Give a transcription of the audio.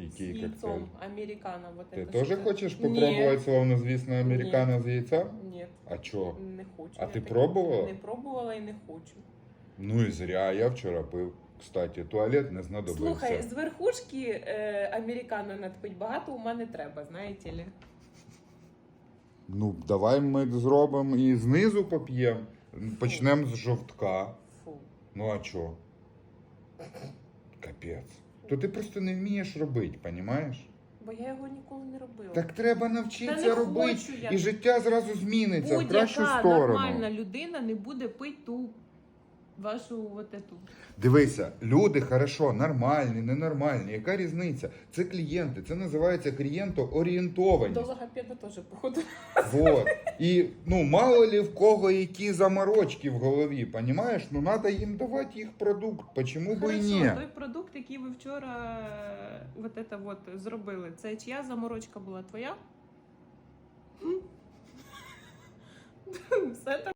Який с яйцом. Американо. Вот Ти это теж что-то. хочеш Ні. словно, звісно, американо з яйця? Ні, А чого? не хочу. А Я ти таке пробувала? Не пробувала і не хочу. Ну і зря, я вчора пив. Кстати, туалет не знадобився. Слухай, з верхушки е, американо надпить багато у мене треба, знаєте ли. Ну, давай ми зробимо і знизу поп'ємо. Почнемо з жовтка. Фу. Ну а чо? Капець. То ти просто не вмієш робити, понімаєш? Бо я його ніколи не робила. Так треба Та не навчитися робити, хочу я. і життя зразу зміниться в кращу Будь-яка сторону. нормальна людина не буде пити ту вашу вот эту. Дивися, люди хорошо, нормальні, ненормальні. Яка різниця? Це клієнти, це називається клієнтоорієнтованість. До логопеда теж походу. Вот. І ну мало ли в кого які заморочки в голові, понімаєш? Ну треба їм давати їх продукт. Почему би і ні? той продукт, який ви вчора е, вот это вот зробили, це чия заморочка була твоя? Все так